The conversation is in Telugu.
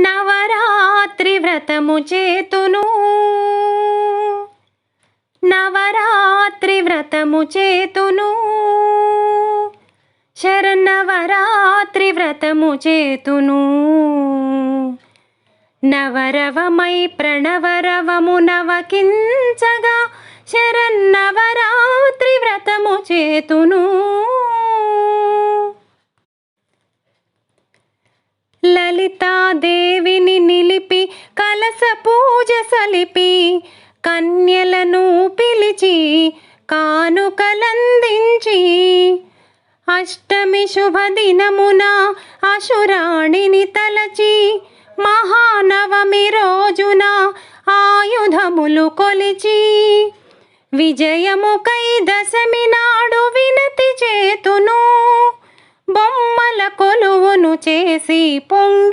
నవరాత్రి వ్రతము చేతును. నవరాత్రి వ్రతము చేతును. శరణవరాత్రి వ్రతము చేతును. నవరవమై ప్రణవరవము నవకించగా శరన్నవరాత్రి వ్రతము చేతును. దేవిని నిలిపి కలస పూజ సలిపి కన్యలను పిలిచి కానుకలందించి. అష్టమి శుభదినమున అశురాణిని తలచి మహానవమి రోజున ఆయుధములు కొలిచి విజయముకై దశమి నాడు వినతి చేతును బొమ్మల కొలువును చేసి పొంగి